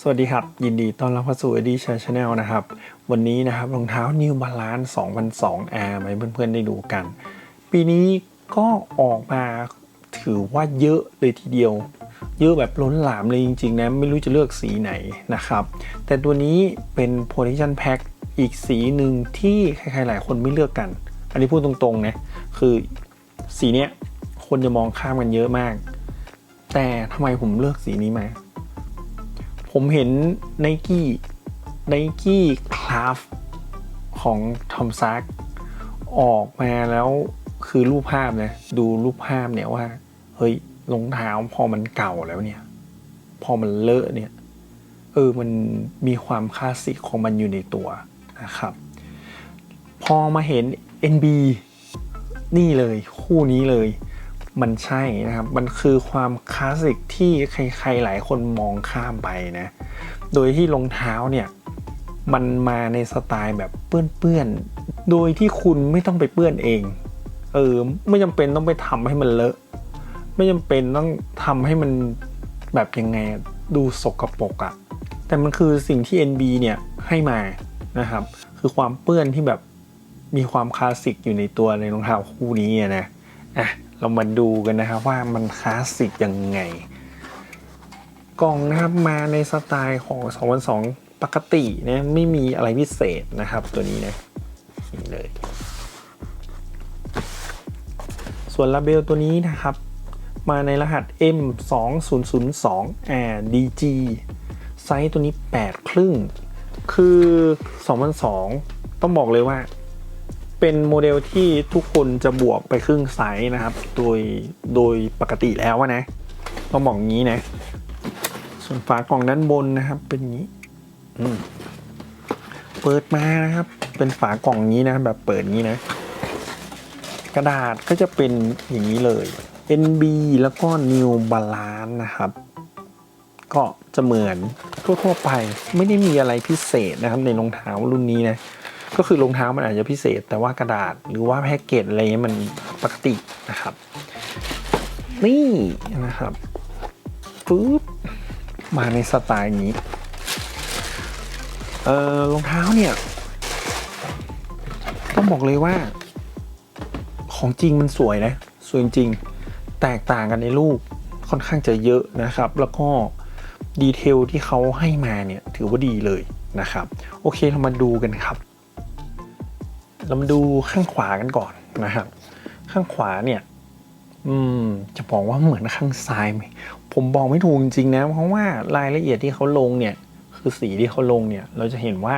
สวัสดีครับ ยินดีต้อนรับเข้าสู่ e d ดี้ชาแนลนะครับ วันนี้นะครับรองเท้า New Balance 2002 Air มาให้เพื่อนๆได้ดูกัน ปีนี้ก็ออกมาถือว่าเยอะเลยทีเดียว เยอะแบบล้นหลามเลยจริงๆนะไม่รู้จะเลือกสีไหนนะครับ แต่ตัวนี้เป็น Protection Pack อีกสีหนึ่งที่ใครๆหลายคนไม่เลือกกัน อันนี้พูดตรงๆนะคือสีเนี้ยคนจะมองข้ามกันเยอะมาก แต่ทำไมผมเลือกสีนี้มา ผมเห็น n i กี้ n i กี้คลาฟของทอมซักออกมาแล้วคือรูปภาพนะดูรูปภาพเนี่ยว่า เฮ้ยรองเท้าพอมันเก่าแล้วเนี่ย พอมันเลอะเนี่ย เออมันมีความคลาสสิกของมันอยู่ในตัวนะครับ พอมาเห็น NB นี่เลยคู่นี้เลย มันใช่นะครับ มันคือความคลาสสิกที่ใครๆหลายคนมองข้ามไปนะ โดยที่รองเท้าเนี่ยมันมาในสไตล์แบบเปื้อนๆ โดยที่คุณไม่ต้องไปเปื้อนเอง เออ ไม่จำเป็นต้องไปทำให้มันเลอะ ไม่จำเป็นต้องทำให้มันแบบยังไงดูสกรปรกอะแต่มันคือสิ่งที่ NB เนี่ยให้มานะครับ คือความเปื้อนที่แบบมีความคลาสสิกอยู่ในตัวในรองเท้าคู่นี้นะ อะ เรามาดูกันนะครับว่ามันคลาสสิกยังไง กล่องนะครับมาในสไตล์ของ2002ปกตินะไม่มีอะไรพิเศษนะครับตัวนี้นะนี่เลย ส่วนลาเบลตัวนี้นะครับ มาในรหัส M 2 0 0 2 R DG ไซส์ตัวนี้ 8 ครึ่ง คือ 2002 ต้องบอกเลยว่า เป็นโมเดลที่ทุกคนจะบวกไปครึ่งไซส์นะครับ โดยโดยปกติแล้วอะนะต้องบอกงี้นะ ส่วนฝากล่องด้านบนนะครับ เป็นอย่างนี้อืมเปิดมานะครับ เป็นฝากล่องนี้นะ แบบเปิดงี้นะ กระดาษก็จะเป็นอย่างนี้เลย NB แล้วก็ New Balance นะครับ ก็จะเหมือนทั่วๆไป ไม่ได้มีอะไรพิเศษนะครับในรองเท้ารุ่นนี้นะ ก็คือรองเท้ามันอาจจะพิเศษ แต่ว่ากระดาษหรือว่าแพ็กเกจอะไรเงี้ยมันปกตินะครับ นี่นะครับปึ๊บมาในสไตล์นี้เออรองเท้าเนี่ย ต้องบอกเลยว่า ของจริงมันสวยนะ สวยจริง แตกต่างกันในรูปค่อนข้างจะเยอะนะครับ แล้วก็ดีเทลที่เขาให้มาเนี่ย ถือว่าดีเลยนะครับ โอเคเรามาดูกันครับ เรามาดูข้างขวากันก่อนนะครับ ข้างขวาเนี่ย อืม จะบอกว่าเหมือนข้างซ้ายไหมผมบอกไม่ถูกจริงๆนะ เพราะว่ารายละเอียดที่เขาลงเนี่ย คือสีที่เขาลงเนี่ย เราจะเห็นว่า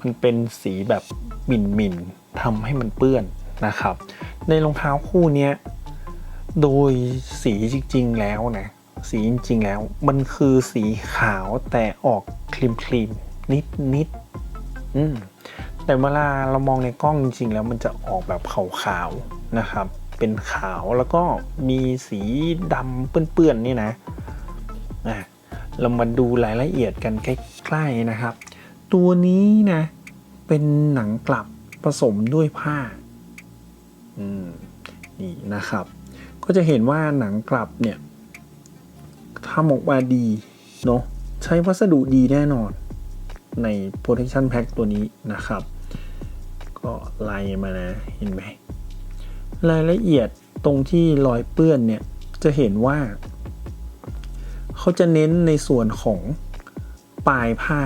มันเป็นสีแบบหมิ่นหมิ่นๆทำให้มันเปื้อนนะครับ ในรองเท้าคู่เนี้ยโดยสีจริง ๆ แล้วนะสีจริง ๆ แล้ว มันคือสีขาวแต่ออกครีมครีมนิดนิดๆอืม แต่เวลาเรามองในกล้องจริงๆแล้วมันจะออกแบบขาวๆนะครับ เป็นขาวแล้วก็มีสีดำเปื้อนๆนี่นะอะเรามาดูรายละเอียดกันใกล้ๆนะครับ ตัวนี้นะเป็นหนังกลับผสมด้วยผ้าอืมนี่นะครับ ก็จะเห็นว่าหนังกลับเนี่ยทำออกมาดีเนาะใช้วัสดุดีแน่นอนใน protection pack ตัวนี้นะครับ ไล่มานะเห็นไหมรายละเอียดตรงที่รอยเปื้อนเนี่ยจะเห็นว่า เขาจะเน้นในส่วนของปลายผ้า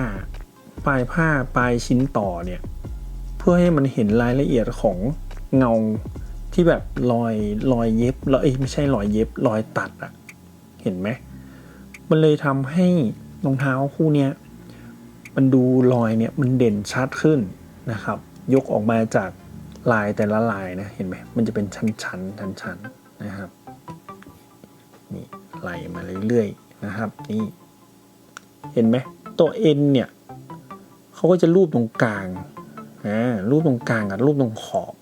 ปลายผ้าปลายชิ้นต่อเนี่ยเพื่อให้มันเห็นรายละเอียดของเงาที่แบบรอยรอยเย็บแล้วเอ้ยไม่ใช่รอยเย็บรอยตัดอะเห็นไหมมันเลยทำให้รองเท้าคู่เนี้ยมันดูรอยเนี่ยมันเด่นชัดขึ้นนะครับ ยกออกมาจากลายแต่ละลายนะเห็นไหมมันจะเป็นชั้นชั้นชั้นชั้นๆนะครับนี่ไหลมาเรื่อยๆนะครับนี่เห็นไหมตัว N เนี่ยเขาก็จะรูปตรงกลางอ่ารูปตรงกลางกับรูปตรงขอบ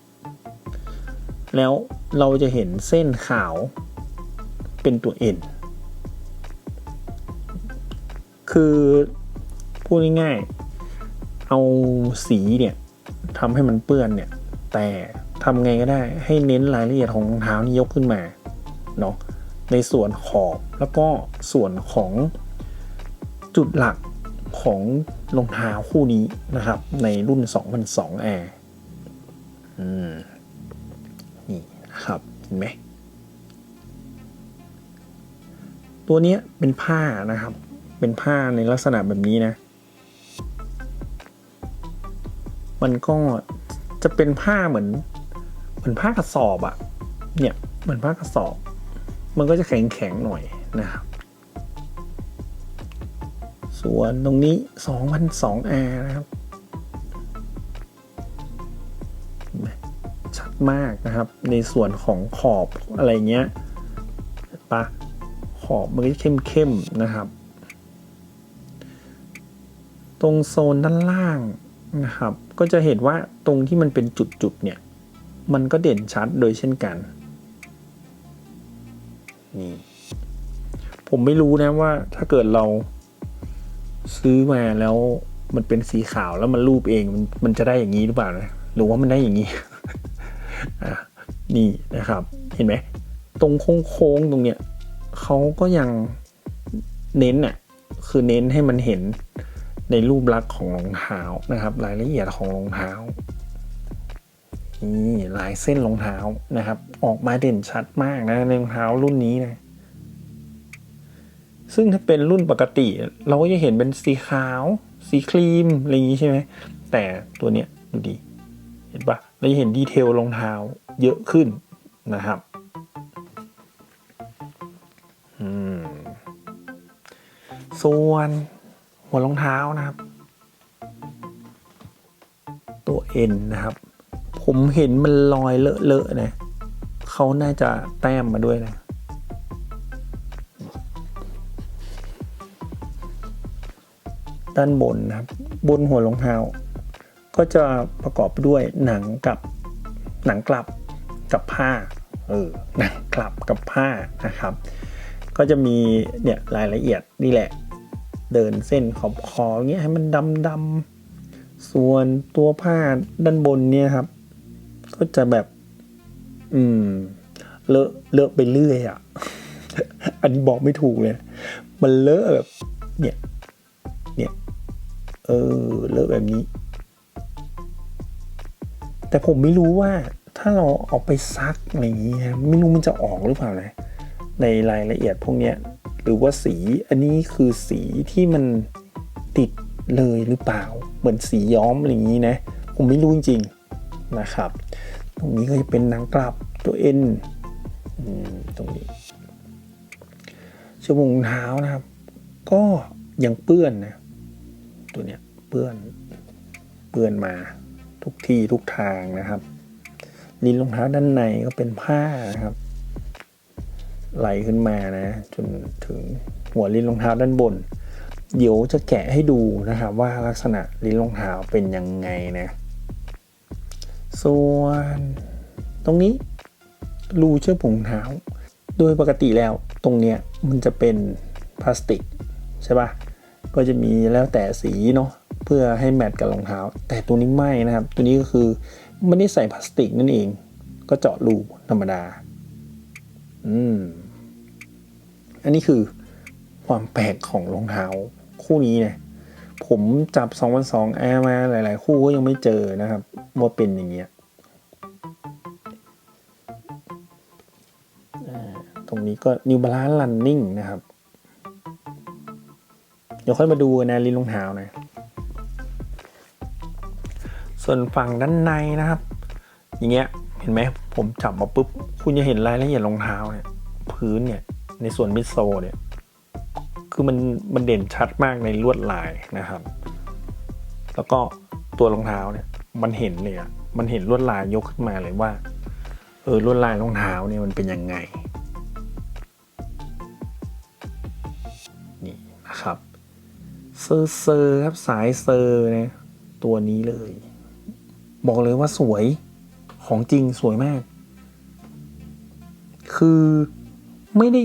แล้วเราจะเห็นเส้นขาวเป็นตัว N คือพูดง่ายๆเอาสีเนี่ย ทำให้มันเปื้อนเนี่ย แต่ทำไงก็ได้ให้เน้นรายละเอียดของรองเท้านี่ยกขึ้นมาเนาะในส่วนขอบแล้วก็ส่วนของจุดหลักของรองเท้าคู่นี้นะครับ ในรุ่น 2002 Air อืมนี่นะครับ เห็นไหม ตัวเนี้ยเป็นผ้านะครับ เป็นผ้าในลักษณะแบบนี้นะ มันก็จะเป็นผ้าเหมือน เหมือนผ้ากระสอบอะเนี่ยเหมือนผ้ากระสอบ มันก็จะแข็งแข็งๆหน่อยนะครับ ส่วนตรงนี้ 2002 R นะครับชัดมากนะครับ ในส่วนของขอบอะไรเงี้ยปะขอบมันก็จะเข้มๆนะครับ ตรงโซนด้านล่าง นะครับ ก็จะเห็นว่าตรงที่มันเป็นจุดๆเนี่ย มันก็เด่นชัดโดยเช่นกันนี่ผมไม่รู้นะว่าถ้าเกิดเราซื้อมาแล้วมันเป็นสีขาวแล้วมันรูปเองมันมันจะได้อย่างนี้หรือเปล่านะหรือว่ามันได้อย่างนี้อะนี่นะครับ เห็นไหมตรงโค้งๆตรงเนี้ยเขาก็ยังเน้นอะคือเน้นให้มันเห็น ในรูปลักษณ์ของรองเท้านะครับ รายละเอียดของรองเท้านี่ลายเส้นรองเท้านะครับ ออกมาเด่นชัดมากนะในรองเท้ารุ่นนี้นะซึ่งถ้าเป็นรุ่นปกติ เราก็จะเห็นเป็นสีขาว สีครีมอะไรอย่างนี้ใช่ไหมแต่ตัวเนี้ยดูดี เห็นปะเราจะเห็นดีเทลรองเท้าเยอะขึ้นนะครับส่วน หัวรองเท้านะครับ ตัวเอ็นนะครับ ผมเห็นมันรอยเลอะๆนะเขาน่าจะแต้มมาด้วยนะด้านบนนะครับ บนหัวรองเท้า ก็จะประกอบด้วยหนังกับหนังกลับกับผ้าเออหนังกลับกับผ้านะครับ ก็จะมีเนี่ยรายละเอียดนี่แหละ เดินเส้นขอบคออย่างเงี้ยให้มันดำดำๆส่วนตัวผ้าด้านบนเนี่ยครับ ก็จะแบบ อืม เลอะเลอะไปเรื่อยอะ อันนี้บอกไม่ถูกเลย มันเลอะแบบ เนี่ย เนี่ย เออ เลอะแบบนี้ แต่ผมไม่รู้ว่าถ้าเราเอาไปซักอะไรอย่างเงี้ยไม่รู้มันจะออกหรือเปล่านะในรายละเอียดพวกเนี้ย หรือว่าสี อันนี้คือสีที่มันติดเลยหรือเปล่า เหมือนสีย้อมอะไรอย่างนี้นะ ผมไม่รู้จริงๆนะครับ ตรงนี้ก็จะเป็นหนังกลับตัวเอ็นตรงนี้ชั่วโมงเท้านะครับ ก็ยังเปื้อนนะ ตัวเนี้ยเปื้อนเปื้อนมาทุกที่ทุกทางนะครับ ลิ้นรองเท้าด้านในก็เป็นผ้านะครับ ไหลขึ้นมานะ จนถึงหัวลิ้นรองเท้าด้านบน เดี๋ยวจะแกะให้ดูนะครับว่าลักษณะลิ้นรองเท้าเป็นยังไงนะ ส่วนตรงนี้รูเชื่อกผงเท้า โดยปกติแล้วตรงเนี้ยมันจะเป็นพลาสติกใช่ปะก็จะมีแล้วแต่สีเนาะเพื่อให้แมทกับรองเท้า แต่ตัวนี้ไม่นะครับ ตัวนี้ก็คือไม่ได้ใส่พลาสติกนั่นเอง ก็เจาะรูธรรมดา อืม อันนี้คือความแปลกของรองเท้าคู่นี้นะผมจับ2 0 2 Air มาหลาย ๆ คู่ก็ยังไม่เจอนะครับ ว่าเป็นอย่างเงี้ยตรงนี้ก็ New Balance Running นะครับ เดี๋ยวค่อยมาดูนนะลิ้นรองเท้านะ ส่วนฝั่งด้านในนะครับ อย่างเงี้ย เห็นไหมผมจับมาปุ๊บ คุณจะเห็นรายละเอียดรองเท้าเนี่ย พื้นเนี่ย ในส่วนมิดโซเนี่ย คือมันมันเด่นชัดมากในลวดลายนะครับ แล้วก็ตัวรองเท้าเนี่ย มันเห็นเลยอะมันเห็นลวดลายยกขึ้นมาเลยว่า เออลวดลายรองเท้าเนี่ยมันเป็นยังไง นี่นะครับ เซอร์เซอร์ครับสายเซอร์นะตัวนี้เลย บอกเลยว่าสวย ของจริงสวยมาก คือไม่ได้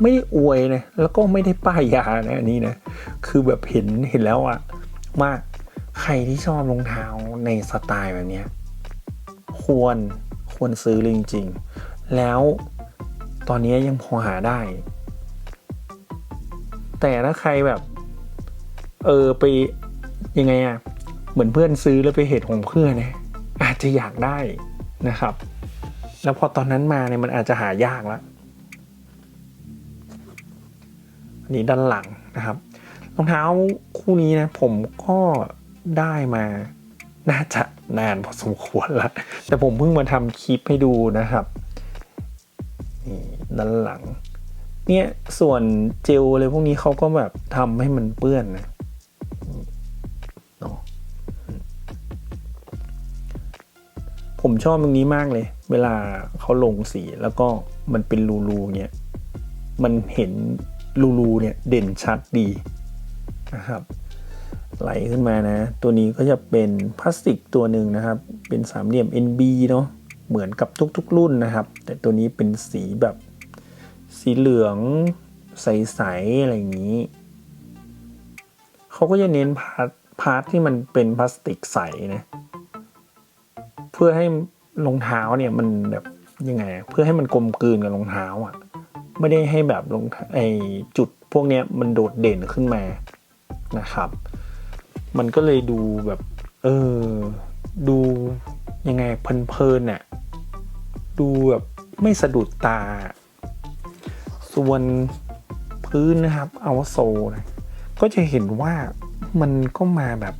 ไม่ได้อวยนะ แล้วก็ไม่ได้ป้ายยานะอันนี้นะ คือแบบเห็นเห็นแล้วอะว่าใครที่ชอบรองเท้าในสไตล์แบบเนี้ยควรควรซื้อเลยจริงๆ แล้วตอนนี้ยังพอหาได้ แต่ถ้าใครแบบ เออไปยังไงอะเหมือนเพื่อนซื้อแล้วไปเหตุของเพื่อนนะ อาจจะอยากได้นะครับ แล้วพอตอนนั้นมาเนี่ยมันอาจจะหายากแล้วอันนี้ด้านหลังนะครับรองเท้าคู่นี้นะผมก็ได้มาน่าจะนานพอสมควรล้วแต่ผมเพิ่งมาทำคลิปให้ดูนะครับนี่ด้านหลัง เนี่ยส่วนเจลอะไรพวกนี้เขาก็แบบทำให้มันเปื้อนนะ ผมชอบตรงนี้มากเลย เวลาเขาลงสีแล้วก็มันเป็นรูๆเนี่ยมันเห็นรูๆเนี่ยเด่นชัดดีนะครับ ไหลขึ้นมานะ ตัวนี้ก็จะเป็นพลาสติกตัวหนึ่งนะครับ เป็นสามเหลี่ยม NB เนาะเหมือนกับทุกๆ รุ่นนะครับ แต่ตัวนี้เป็นสีแบบสีเหลืองใสๆอะไรอย่างนี้ เขาก็จะเน้นพาร์ทพาร์ทที่มันเป็นพลาสติกใสนะ พื่อให้รองเท้าเนี่ยมันแบบยังไง เพื่อให้มันกลมกลืนกับรองเท้าอะ ไม่ได้ให้แบบรองไอจุดพวกเนี้ยมันโดดเด่นขึ้นมานะครับ มันก็เลยดูแบบเออดูยังไงเพลินๆน่ะดูแบบไม่สะดุดตา ส่วนพื้นนะครับอาโซนะก็จะเห็นว่ามันก็มาแบบ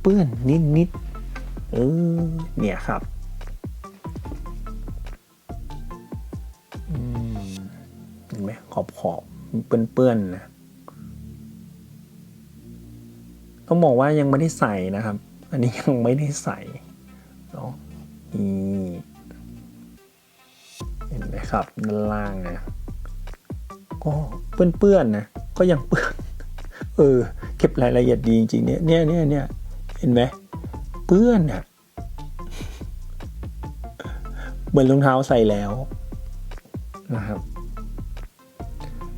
เปื้อนๆนิดๆ เออเนี่ยครับเห็นไหมขอบขอบเปื้อนๆนะต้องบอกว่ายังไม่ได้ใส่นะครับ อันนี้ยังไม่ได้ใส่เนาะนี่เห็นไหมครับด้านล่างนะก็เปื้อนๆนะก็ยังเปื้อนเออเก็บรายละเอียดดีจริงๆเนี่ยเนี่ยเนี่ยเนี่ยเห็นไหม เปื้อนอะเหมือนรองเท้าใส่แล้วนะครับ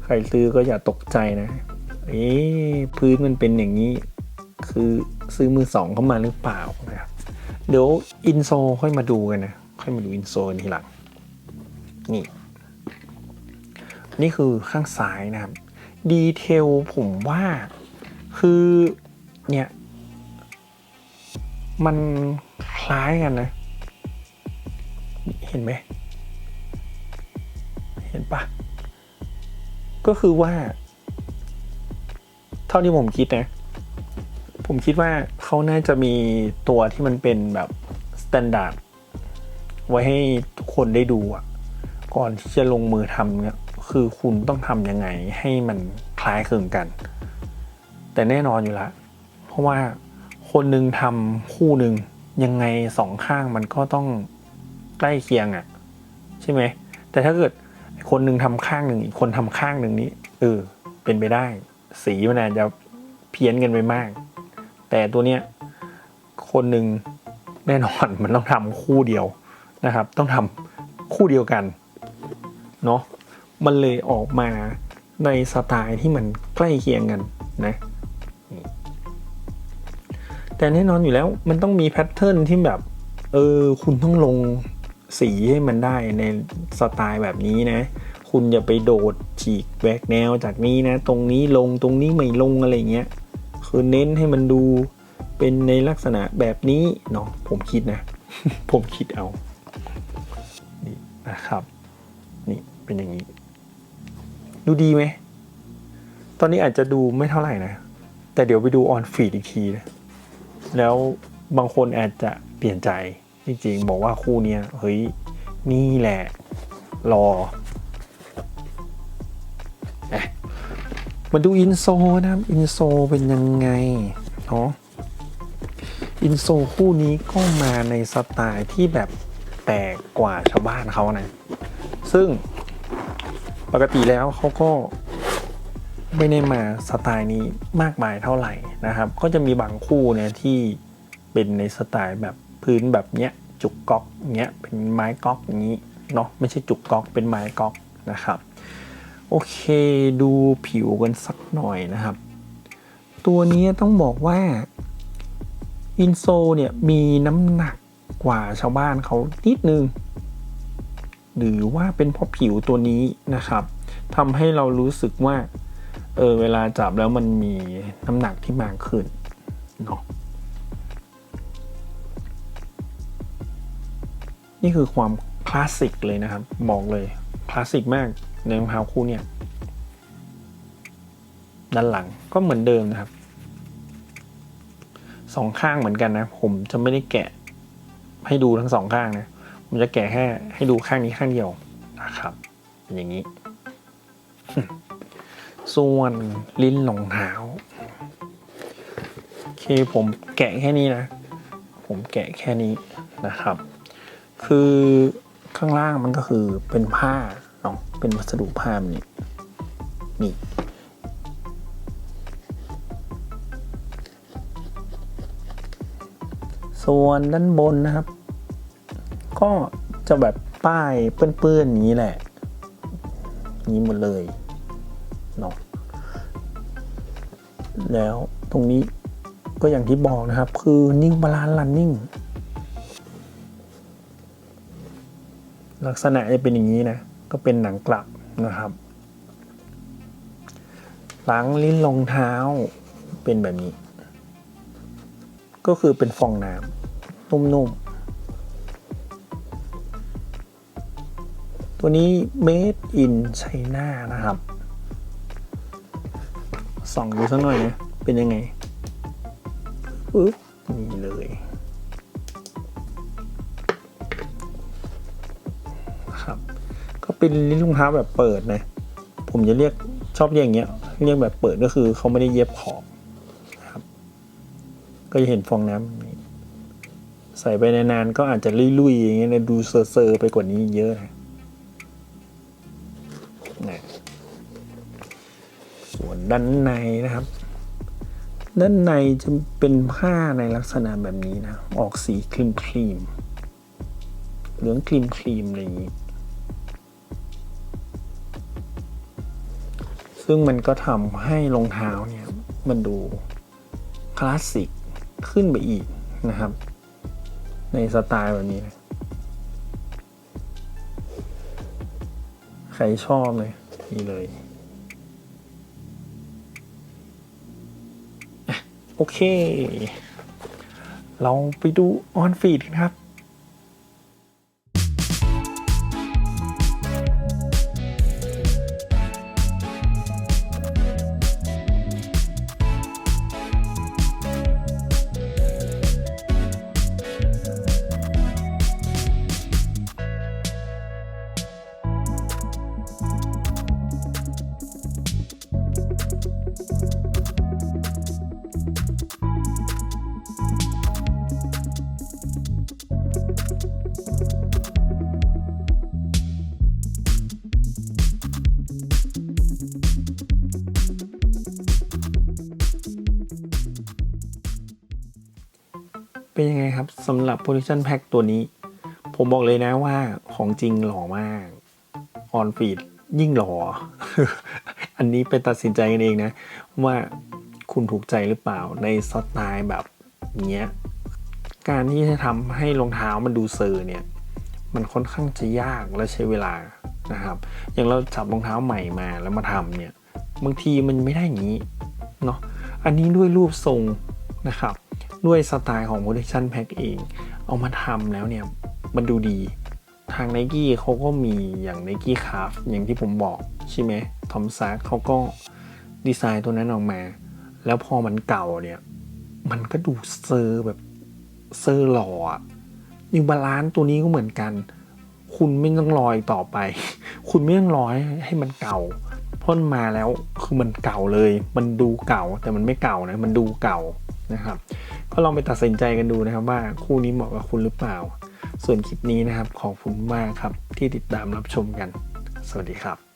ใครซื้อก็อย่าตกใจนะ เอ๊ะพื้นมันเป็นอย่างนี้ คือซื้อมือสองเข้ามาหรือเปล่านะครับ เดี๋ยวอินโซค่อยมาดูกันนะ ค่อยมาดูอินโซทีหลัง นี่ นี่คือข้างซ้ายนะครับ ดีเทลผมว่า คือเนี่ย มันคล้ายกันนะ เห็นไหม เห็นปะก็คือว่า เท่าที่ผมคิดนะ ผมคิดว่าเขาน่าจะมีตัวที่มันเป็นแบบสแตนดาร์ดไว้ให้ทุกคนได้ดูอะก่อนที่จะลงมือทำเนี่ยคือคุณต้องทำยังไงให้มันคล้ายคลึงกัน แต่แน่นอนอยู่ล้วเพราะว่า คนหนึ่งทำคู่หนึ่งยังไงสองข้างมันก็ต้องใกล้เคียงอะ่ะ ใช่ไหม แต่ถ้าเกิดคนหนึ่งทำข้างหนึ่งอีกคนทำข้างหนึ่งนี้เออเป็นไปได้ สีมันอาจจะเพี้ยนกันไปมาก แต่ตัวเนี้ยคนหนึ่งแน่นอนมันต้องทำคู่เดียวนะครับ ต้องทำคู่เดียวกันเนาะมันเลยออกมาในสไตล์ที่มันใกล้เคียงกันนะ แต่แน่นอนอยู่แล้วมันต้องมีแพทเทิร์นที่แบบ เออ คุณต้องลงสีให้มันได้ในสไตล์แบบนี้นะ คุณอย่าไปโดดฉีกแวกแนวจากนี้นะ ตรงนี้ลงตรงนี้ไม่ลงอะไรเงี้ยคือเน้นให้มันดูเป็นในลักษณะแบบนี้เนาะผมคิดนะ ผมคิดเอา นี่นะครับ นี่เป็นอย่างนี้ ดูดีไหม ตอนนี้อาจจะดูไม่เท่าไหร่นะ แต่เดี๋ยวไปดูออนฟีดอีกทีนะ แล้วบางคนอาจจะเปลี่ยนใจจริงๆบอกว่าคู่เนี้ยเฮ้ยนี่แหละรอมาดูอินโซนะครับ อินโซเป็นยังไงเนาะอินโซคู่นี้ก็มาในสไตล์ที่แบบแปลกกว่าชาวบ้านเขานะ ซึ่งปกติแล้วเขาก็ ไม่ได้มาสไตล์นี้มากมายเท่าไหร่นะครับ ก็จะมีบางคู่เนี่ยที่เป็นในสไตล์แบบพื้นแบบเนี้ยจุกก๊อกเนี้ยเป็นไม้ก๊อกอย่างนี้เนาะไม่ใช่จุกก๊อกเป็นไม้ก๊อกนะครับ โอเคดูผิวกันสักหน่อยนะครับ ตัวนี้ต้องบอกว่าอินโซเนี่ยมีน้ำหนักกว่าชาวบ้านเขานิดนึง หรือว่าเป็นเพราะผิวตัวนี้นะครับทำให้เรารู้สึกว่า เออเวลาจับแล้วมันมีน้ำหนักที่มากขึ้นเนาะนี่คือความคลาสสิกเลยนะครับ บอกเลยคลาสสิกมากในรองเท้าคู่เนี่ย ด้านหลังก็เหมือนเดิมนะครับสองข้างเหมือนกันนะ ผมจะไม่ได้แกะให้ดูทั้งสองข้างนะ ผมจะแกะแค่ให้ดูข้างนี้ข้างเดียวนะครับเป็นอย่างนี้ ส่วนลิ้นรองเท้าโอเคผมแกะแค่นี้นะ ผมแกะแค่นี้นะครับ คือข้างล่างมันก็คือเป็นผ้าเนาะเป็นวัสดุผ้าแบบนี้นี่ส่วนด้านบนนะครับ ก็จะแบบป้ายเปื้อนๆอย่างนี้แหละนี้หมดเลย เนาะแล้วตรงนี้ก็อย่างที่บอกนะครับ คือ New Balance Running ลักษณะจะเป็นอย่างนี้นะ ก็เป็นหนังกลับนะครับ หลังลิ้นรองเท้าเป็นแบบนี้ ก็คือเป็นฟองน้ำนุ่มๆ ตัวนี้ made in China นะครับ ส่องดูสักหน่อยนะเป็นยังไงปึ๊บนี่เลยครับ ก็เป็นลิ้นรองเท้าแบบเปิดนะ ผมจะเรียกชอบเรียกอย่างเงี้ยเรียกแบบเปิดก็คือเขาไม่ได้เย็บขอบครับ ก็จะเห็นฟองน้ำใส่ไปนานๆก็อาจจะลุยๆอย่างเงี้ยนะดูเซอร์ๆไปกว่านี้เยอะนะ ด้านในนะครับ ด้านในจะเป็นผ้าในลักษณะแบบนี้นะ ออกสีครีมครีมเหลืองครีมครีมอะไรอย่างนี้ ซึ่งมันก็ทำให้รองเท้าเนี่ย มันดูคลาสสิกขึ้นไปอีกนะครับ ในสไตล์แบบนี้นะใครชอบเลยนี่เลย โอเค เราไปดูออนฟีดกันครับ เป็นยังไงครับสำหรับ Position Pack ตัวนี้ ผมบอกเลยนะว่าของจริงหล่อมากออนฟีดยิ่งหล่อ อันนี้ไปตัดสินใจกันเองนะ ว่าคุณถูกใจหรือเปล่าในสไตล์แบบเนี้ยการที่จะทำให้รองเท้ามันดูเซอร์เนี่ย มันค่อนข้างจะยากและใช้เวลานะครับ อย่างเราจับรองเท้าใหม่มาแล้วมาทำเนี่ย บางทีมันไม่ได้อย่างนี้เนาะอันนี้ด้วยรูปทรงนะครับ ด้วยสไตล์ของ protection pack เอง เอามาทำแล้วเนี่ย มันดูดี ทาง n i กี้เขาก็มีอย่าง n i กี้คาฟอย่างที่ผมบอก ใช่ไหมทอมซักเขาก็ดีไซน์ตัวนั้นออกมา แล้วพอมันเก่าเนี่ย มันก็ดูเซอร์แบบเซอร์หล่อนิวบาลานตัวนี้ก็เหมือนกัน คุณไม่ต้องรออีกต่อไป คุณไม่ต้องรอให้ให้มันเก่าพราะมันมาแล้วคือมันเก่าเลย มันดูเก่าแต่มันไม่เก่านะ มันดูเก่า นะครับ ก็ลองไปตัดสินใจกันดูนะครับว่าคู่นี้เหมาะกับคุณหรือเปล่า ส่วนคลิปนี้นะครับขอบคุณมากครับที่ติดตามรับชมกัน สวัสดีครับ